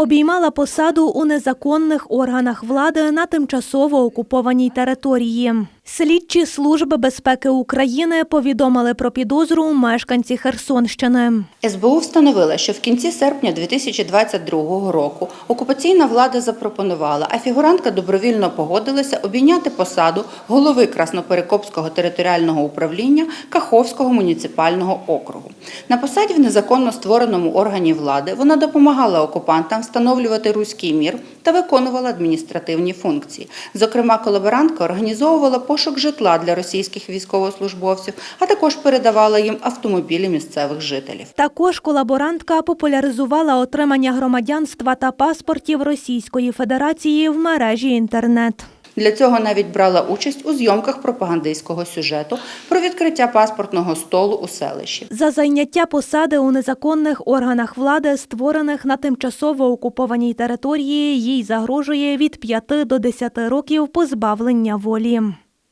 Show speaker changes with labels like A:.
A: Обіймала посаду у незаконних органах влади на тимчасово окупованій території. Слідчі служби безпеки України повідомили про підозру у мешканці Херсонщини.
B: СБУ встановила, що в кінці серпня 2022 року окупаційна влада запропонувала, а фігурантка добровільно погодилася обійняти посаду голови Красноперекопського територіального управління Каховського муніципального округу. На посаді в незаконно створеному органі влади вона допомагала окупантам встановлювати руський мір та виконувала адміністративні функції. Зокрема, колаборантка організовувала пошук житла для російських військовослужбовців, а також передавала їм автомобілі місцевих жителів.
A: Також колаборантка популяризувала отримання громадянства та паспортів Російської Федерації в мережі інтернет.
B: Для цього навіть брала участь у зйомках пропагандистського сюжету про відкриття паспортного столу у селищі.
A: За зайняття посади у незаконних органах влади, створених на тимчасово окупованій території, їй загрожує від 5 до 10 років позбавлення волі.